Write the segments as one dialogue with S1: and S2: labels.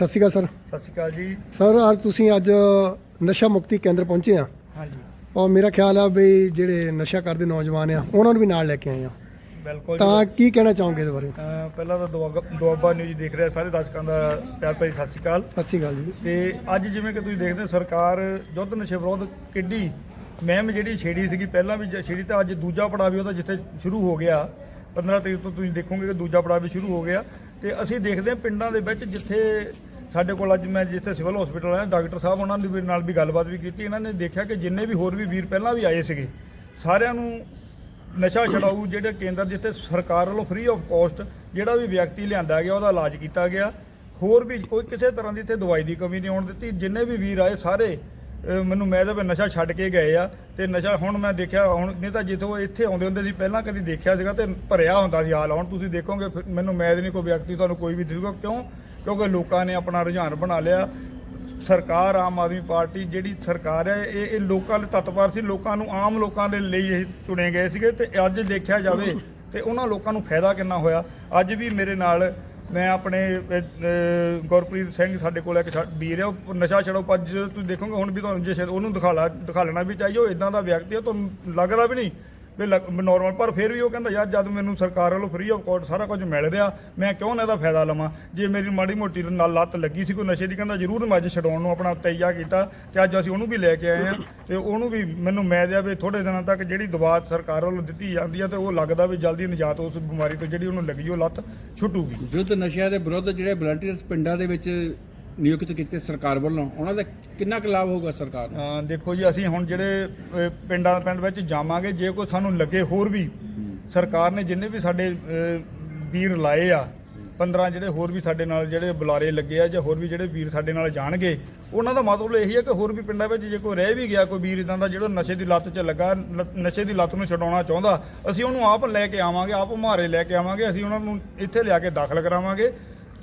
S1: ਸਤਿ ਸ਼੍ਰੀ ਅਕਾਲ ਸਰ।
S2: ਸਤਿ ਸ਼੍ਰੀ ਅਕਾਲ ਜੀ।
S1: ਸਰ ਅੱਜ ਤੁਸੀਂ ਅੱਜ ਨਸ਼ਾ ਮੁਕਤੀ ਕੇਂਦਰ ਪਹੁੰਚੇ ਆ।
S2: ਹਾਂਜੀ।
S1: ਔਰ ਮੇਰਾ ਖਿਆਲ ਆ ਵੀ ਜਿਹੜੇ ਨਸ਼ਾ ਕਰਦੇ ਨੌਜਵਾਨ ਆ ਉਹਨਾਂ ਨੂੰ ਵੀ ਨਾਲ ਲੈ ਕੇ ਆਏ ਆ।
S2: ਬਿਲਕੁਲ
S1: ਤਾਂ ਕੀ ਕਹਿਣਾ ਚਾਹੋਗੇ ਇਹਦੇ ਬਾਰੇ?
S2: ਪਹਿਲਾਂ ਤਾਂ ਦੁਆਬਾ ਨਿਊਜ਼ ਦੇਖ ਰਿਹਾ ਸਾਰੇ ਦਰਸ਼ਕਾਂ ਦਾ ਪਿਆਰ ਭਰੀ ਸਤਿ ਸ਼੍ਰੀ ਅਕਾਲ।
S1: ਸਤਿ ਸ਼੍ਰੀ ਅਕਾਲ ਜੀ।
S2: ਤੇ ਅੱਜ ਜਿਵੇਂ ਕਿ ਤੁਸੀਂ ਦੇਖਦੇ ਹੋ, ਸਰਕਾਰ ਯੁੱਧ ਨਸ਼ੇ ਵਿਰੋਧ ਕਿੱਡੀ ਮਹਿਮ ਜਿਹੜੀ ਛੇੜੀ ਸੀਗੀ। ਪਹਿਲਾਂ ਵੀ ਛੇੜੀ ਤਾਂ ਅੱਜ ਦੂਜਾ ਪੜਾਅ ਵੀ ਉਹਦਾ ਜਿੱਥੇ ਸ਼ੁਰੂ ਹੋ ਗਿਆ। 15 ਤਰੀਕ ਤੋਂ ਤੁਸੀਂ ਦੇਖੋਗੇ ਕਿ ਦੂਜਾ ਪੜਾਅ ਵੀ ਸ਼ੁਰੂ ਹੋ ਗਿਆ। ਤੇ ਅਸੀਂ ਦੇਖਦੇ ਹਾਂ ਪਿੰਡਾਂ ਦੇ ਵਿੱਚ ਜਿੱਥੇ ਸਾਡੇ ਕੋਲ ਅੱਜ ਮੈਂ ਜਿੱਥੇ ਸਿਵਲ ਹਸਪੀਟਲ ਆਇਆ, ਡਾਕਟਰ ਸਾਹਿਬ ਉਹਨਾਂ ਦੀ ਨਾਲ ਵੀ ਗੱਲਬਾਤ ਵੀ ਕੀਤੀ, ਇਹਨਾਂ ਨੇ ਦੇਖਿਆ ਕਿ ਜਿੰਨੇ ਵੀ ਹੋਰ ਵੀ ਵੀਰ ਪਹਿਲਾਂ ਵੀ ਆਏ ਸੀਗੇ, ਸਾਰਿਆਂ ਨੂੰ ਨਸ਼ਾ ਛਡਾਊ ਜਿਹੜੇ ਕੇਂਦਰ ਜਿੱਥੇ ਸਰਕਾਰ ਵੱਲੋਂ ਫ੍ਰੀ ਆਫ ਕਾਸਟ ਜਿਹੜਾ ਵੀ ਵਿਅਕਤੀ ਲਿਆਂਦਾ ਗਿਆ, ਉਹਦਾ ਇਲਾਜ ਕੀਤਾ ਗਿਆ। ਹੋਰ ਵੀ ਕੋਈ ਕਿਸੇ ਤਰ੍ਹਾਂ ਦੀ ਇੱਥੇ ਦਵਾਈ ਦੀ ਕਮੀ ਨਹੀਂ ਹੋਣ ਦਿੱਤੀ। ਜਿੰਨੇ ਵੀ ਵੀਰ ਆਏ, ਸਾਰੇ ਮੈਨੂੰ ਮੈਂ ਤਾਂ ਵੀ ਨਸ਼ਾ ਛੱਡ ਕੇ ਗਏ ਆ ਤੇ ਨਸ਼ਾ ਹੁਣ ਮੈਂ ਦੇਖਿਆ, ਹੁਣ ਨਹੀਂ ਤਾਂ ਜਿੱਥੋਂ ਇੱਥੇ ਆਉਂਦੇ ਹੁੰਦੇ ਸੀ, ਪਹਿਲਾਂ ਕਦੀ ਦੇਖਿਆ ਸੀਗਾ ਤੇ ਭਰਿਆ ਹੁੰਦਾ ਸੀ ਹਾਲ। ਹੁਣ ਤੁਸੀਂ ਦੇਖੋਗੇ, ਫਿਰ ਮੈਨੂੰ ਮੈਦ ਨਹੀਂ ਕੋਈ ਵਿਅਕਤੀ ਤੁਹਾਨੂੰ ਕੋਈ ਵੀ ਦਿਖੂਗਾ, ਕਿਉਂ? ਕਿਉਂਕਿ ਲੋਕਾਂ ਨੇ ਆਪਣਾ ਰੁਝਾਨ ਬਣਾ ਲਿਆ। ਸਰਕਾਰ, ਆਮ ਆਦਮੀ ਪਾਰਟੀ ਜਿਹੜੀ ਸਰਕਾਰ ਹੈ, ਇਹ ਇਹ ਲੋਕਾਂ ਦੇ ਤਤਪਰ ਸੀ। ਲੋਕਾਂ ਨੂੰ ਆਮ ਲੋਕਾਂ ਦੇ ਲਈ ਇਹ ਚੁਣੇ ਗਏ ਸੀਗੇ ਤੇ ਅੱਜ ਦੇਖਿਆ ਜਾਵੇ ਤੇ ਉਹਨਾਂ ਲੋਕਾਂ ਨੂੰ ਫਾਇਦਾ ਕਿੰਨਾ ਹੋਇਆ। ਅੱਜ ਵੀ ਮੇਰੇ ਨਾਲ ਮੈਂ ਆਪਣੇ ਗੁਰਪ੍ਰੀਤ ਸਿੰਘ ਸਾਡੇ ਕੋਲ ਇੱਕ ਸਾ- ਵੀਰ ਹੈ, ਉਹ ਨਸ਼ਾ ਛੜੋ ਪੱਜ ਤੁਸੀਂ ਦੇਖੋਗੇ, ਹੁਣ ਵੀ ਤੁਹਾਨੂੰ ਜੇ ਉਹਨੂੰ ਦਿਖਾ ਲਾ, ਦਿਖਾ ਲੈਣਾ ਵੀ ਚਾਹੀਏ, ਉਹ ਇਦਾਂ ਦਾ ਵਿਅਕਤੀ ਹੈ, ਤੁਹਾਨੂੰ ਲੱਗਦਾ ਵੀ ਨਹੀਂ। ਵੀ ਨਾਰਮਲ ਪਰ ਫਿਰ ਵੀ ਉਹ ਕਹਿੰਦਾ, ਯਾਰ, ਜਦ ਮੈਨੂੰ ਸਰਕਾਰ ਵੱਲੋਂ ਫ੍ਰੀ ਆਫ ਕੋਸਟ ਸਾਰਾ ਕੁਝ ਮਿਲ ਰਿਹਾ, ਮੈਂ ਕਿਉਂ ਨਾ ਇਹਦਾ ਫਾਇਦਾ ਲਵਾਂ? ਜੇ ਮੇਰੀ ਮਾੜੀ ਮੋਟੀ ਨਾਲ ਲੱਤ ਲੱਗੀ ਸੀ, ਕੋਈ ਨਸ਼ੇ ਦੀ, ਕਹਿੰਦਾ, ਜ਼ਰੂਰ ਮੈਂ ਅੱਜ ਛਡਾਉਣ ਨੂੰ ਆਪਣਾ ਤਈਆ ਕੀਤਾ ਤੇ ਅੱਜ ਅਸੀਂ ਉਹਨੂੰ ਵੀ ਲੈ ਕੇ ਆਏ ਆ ਤੇ ਉਹਨੂੰ ਵੀ ਮੈਨੂੰ ਮੈਂ ਦਿਆ ਵੀ ਥੋੜੇ ਦਿਨਾਂ ਤੱਕ ਜਿਹੜੀ ਦਵਾ ਸਰਕਾਰ ਵੱਲੋਂ ਦਿੱਤੀ ਜਾਂਦੀ ਆ ਤੇ ਉਹ ਲੱਗਦਾ ਵੀ ਜਲਦੀ ਨਿਜਾਤ ਉਸ ਬਿਮਾਰੀ ਤੋਂ ਜਿਹੜੀ ਉਹਨੂੰ ਲੱਗੀ ਉਹ ਲੱਤ ਛੁੱਟੂਗੀ।
S3: ਵਿਰੁੱਧ ਨਸ਼ਿਆਂ ਦੇ ਵਿਰੁੱਧ ਜਿਹੜੇ ਵਲੰਟੀਅਰਸ ਪਿੰਡਾਂ ਦੇ ਵਿੱਚ ਨਿਯੁਕਤ ਕੀਤੇ ਸਰਕਾਰ ਵੱਲੋਂ? ਉਹਨਾਂ ਦਾ ਕਿੰਨਾ ਕੁ ਲਾਭ ਹੋਊਗਾ ਸਰਕਾਰ ਨੂੰ?
S2: ਅਹ ਦੇਖੋ ਜੀ ਅਸੀਂ ਹੁਣ ਜਿਹੜੇ ਅਹ, ਪਿੰਡਾਂ ਪਿੰਡ ਵਿੱਚ ਜਾਵਾਂਗੇ ਜੇ ਕੋਈ ਸਾਨੂੰ ਲੱਗੇ ਹੋਰ ਵੀ ਸਰਕਾਰ ਨੇ ਜਿੰਨੇ ਵੀ ਸਾਡੇ ਅਹ, ਵੀਰ ਲਾਏ ਆ 15 ਜਿਹੜੇ ਹੋਰ ਵੀ ਸਾਡੇ ਨਾਲ ਜਿਹੜੇ ਬੁਲਾਰੇ ਲੱਗੇ ਆ ਜਾਂ ਹੋਰ ਵੀ ਜਿਹੜੇ ਵੀਰ ਸਾਡੇ ਨਾਲ ਜਾਣਗੇ ਉਹਨਾਂ ਦਾ ਮਤਲਬ ਇਹੀ ਹੈ ਕਿ ਹੋਰ ਵੀ ਪਿੰਡਾਂ ਵਿੱਚ ਜੇ ਕੋਈ ਰਹਿ ਵੀ ਗਿਆ ਕੋਈ ਵੀਰ ਇਦਾਂ ਦਾ ਜਿਹੜਾ ਨਸ਼ੇ ਦੀ ਲੱਤ 'ਚ ਲੱਗਾ ਲ- ਨਸ਼ੇ ਦੀ ਲੱਤ ਨੂੰ ਛਡਾਉਣਾ ਚਾਹੁੰਦਾ ਅਸੀਂ ਉਹਨੂੰ ਆਪ ਲੈ ਕੇ ਆਵਾਂਗੇ ਆਪ ਮੁਹਾਰੇ ਲੈ ਕੇ ਆਵਾਂਗੇ ਅਸੀਂ ਉਹਨਾਂ ਨੂੰ ਇੱਥੇ ਲਿਆ ਕੇ ਦਾਖਲ ਕਰਾਵਾਂਗੇ।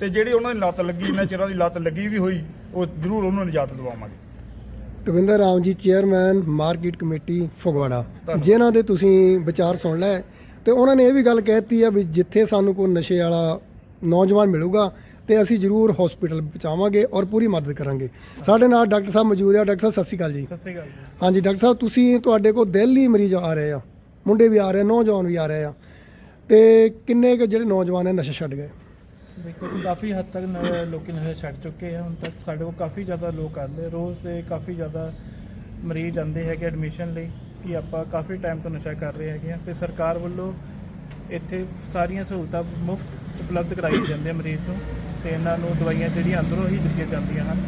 S2: ਤੇ ਜਿਹੜੀ ਉਹਨਾਂ ਦੀ ਲੱਤ ਲੱਗੀ ਇੰਨਾ ਚਿਰਾਂ ਦੀ ਲੱਤ ਲੱਗੀ ਵੀ ਹੋਈ ਉਹ ਜ਼ਰੂਰ ਉਹਨੂੰ ਨਿਜਾਤ ਦਿਵਾਵਾਂਗੇ।
S1: ਟਵਿੰਦਰ Ram ji chairman market committee Phagwara. ਜਿਨ੍ਹਾਂ ਦੇ ਤੁਸੀਂ ਵਿਚਾਰ ਸੁਣ ਲਏ ਤੇ ਉਹਨਾਂ ਨੇ ਇਹ ਵੀ ਗੱਲ ਕਹਿਤੀ ਆ ਵੀ ਜਿੱਥੇ ਸਾਨੂੰ ਕੋਈ ਨਸ਼ੇ ਵਾਲਾ ਨੌਜਵਾਨ ਮਿਲੂਗਾ ਤੇ ਅਸੀਂ ਜ਼ਰੂਰ ਹਸਪੀਟਲ ਪਹੁੰਚਾਵਾਂਗੇ ਔਰ ਪੂਰੀ ਮਦਦ ਕਰਾਂਗੇ। ਸਾਡੇ ਨਾਲ ਡਾਕਟਰ ਸਾਹਿਬ ਮੌਜੂਦ ਆ। ਡਾਕਟਰ ਸਾਹਿਬ ਸਤਿ ਸ਼੍ਰੀ ਅਕਾਲ ਜੀ।
S2: ਸਤਿ ਸ਼੍ਰੀ ਅਕਾਲ
S1: ਹਾਂਜੀ ਡਾਕਟਰ ਸਾਹਿਬ ਤੁਸੀਂ ਤੁਹਾਡੇ ਕੋਲ ਦਿੱਲੀ ਮਰੀਜ਼ ਆ ਰਹੇ ਆ ਮੁੰਡੇ ਵੀ ਆ ਰਹੇ ਆ, ਨੌਜਵਾਨ ਵੀ ਆ ਰਹੇ ਆ ਤੇ ਕਿੰਨੇ ਕੁ ਜਿਹੜੇ ਨੌਜਵਾਨ ਨੇ ਨਸ਼ਾ ਛੱਡ ਗਏ?
S4: ਦੇਖੋ ਕਾਫੀ ਹੱਦ ਤੱਕ ਨ- ਲੋਕੀ ਨਸ਼ਾ ਛੱਡ ਚੁੱਕੇ ਆ, ਹੁਣ ਤੱਕ ਸਾਡੇ ਕੋਲ ਕਾਫੀ ਜ਼ਿਆਦਾ ਲੋਕ ਆਉਂਦੇ ਰੋਜ਼ ਦੇ ਕਾਫੀ ਜ਼ਿਆਦਾ ਮਰੀਜ਼ ਆਉਂਦੇ ਹੈਗੇ ਐਡਮਿਸ਼ਨ ਲਈ ਕਿ ਆਪਾਂ ਕਾਫੀ ਟਾਈਮ ਤੋਂ ਨਸ਼ਾ ਕਰ ਰਹੇ ਹੈਗੇ ਆ ਤੇ ਸਰਕਾਰ ਵੱਲੋਂ ਇੱਥੇ ਸਾਰੀਆਂ ਸਹੂਲਤਾਂ ਮੁਫਤ ਉਪਲਬਧ ਕਰਾਈ ਜਾਂਦੀਆਂ ਮਰੀਜ਼ ਨੂੰ ਤੇ ਇਹਨਾਂ ਨੂੰ ਦਵਾਈਆਂ ਜਿਹੜੀਆਂ ਅੰਦਰੋਂ ਹੀ ਦਿੱਤੀਆਂ ਜਾਂਦੀਆਂ ਹਨ।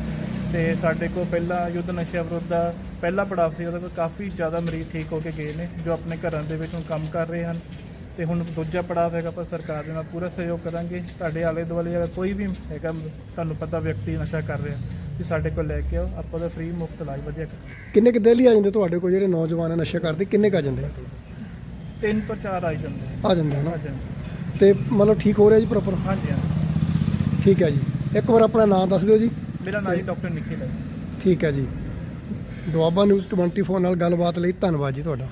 S4: ਤੇ ਸਾਡੇ ਕੋਲ ਪਹਿਲਾਂ ਯੁੱਧ ਨਸ਼ਾ ਵਿਰੁੱਧ ਦਾ ਪਹਿਲਾ ਪੜਾਅ ਸੀ, ਉਹਦੇ ਵਿੱਚ ਕਾਫੀ ਜ਼ਿਆਦਾ ਮਰੀਜ਼ ਠੀਕ ਹੋ ਕੇ ਗਏ ਨੇ, ਜੋ ਆਪਣੇ ਘਰਾਂ ਦੇ ਵਿੱਚ ਹੁਣ ਕੰਮ ਕਰ ਰਹੇ ਹਨ। ਤੇ ਹੁਣ ਦੂਜਾ ਪੜਾਅ ਹੈਗਾ ਆਪਾਂ ਸਰਕਾਰ ਦੇ ਨਾਲ ਪੂਰਾ ਸਹਿਯੋਗ ਕਰਾਂਗੇ। ਤੁਹਾਡੇ ਆਲੇ ਦੁਆਲੇ ਅਗਰ ਕੋਈ ਵੀ ਹੈਗਾ ਤੁਹਾਨੂੰ ਪਤਾ ਵਿਅਕਤੀ ਨਸ਼ਾ ਕਰ ਰਿਹਾ ਤੇ ਸਾਡੇ ਕੋਲ ਲੈ ਕੇ ਆਓ ਆਪਾਂ ਦਾ ਫ੍ਰੀ ਮੁਫਤ ਇਲਾਜ ਵਧੀਆ ਕਰਾਂਗੇ।
S1: ਕਿੰਨੇ ਕੁ ਦਿੱਲੀ ਆ ਜਾਂਦੇ ਤੁਹਾਡੇ ਕੋਲ ਜਿਹੜੇ ਨੌਜਵਾਨ ਨਸ਼ਾ ਕਰਦੇ? ਕਿੰਨੇ ਕੁ ਆ ਜਾਂਦੇ? ਆ
S4: ਤਿੰਨ ਤੋਂ ਚਾਰ ਆਈ ਜਾਂਦੇ ਨੇ
S1: ਆ ਜਾਂਦੇ ਆ ਨਾ?
S4: ਆ ਜਾਂਦੇ
S1: ਤੇ ਮਤਲਬ ਠੀਕ ਹੋ ਰਿਹਾ ਜੀ ਪ੍ਰੋਪਰ
S4: ਹਾਂਜੀ ਹਾਂਜੀ।
S1: ਠੀਕ ਹੈ ਜੀ। ਇੱਕ ਵਾਰ ਆਪਣਾ ਨਾਮ ਦੱਸ ਦਿਓ ਜੀ।
S4: ਮੇਰਾ ਨਾਮ ਜੀ ਡਾਕਟਰ ਨਿਖਿਲ ਹੈ।
S1: ਠੀਕ ਹੈ ਜੀ। ਦੁਆਬਾ ਨਿਊਜ਼ 24 ਨਾਲ ਗੱਲਬਾਤ ਲਈ ਧੰਨਵਾਦ ਜੀ ਤੁਹਾਡਾ।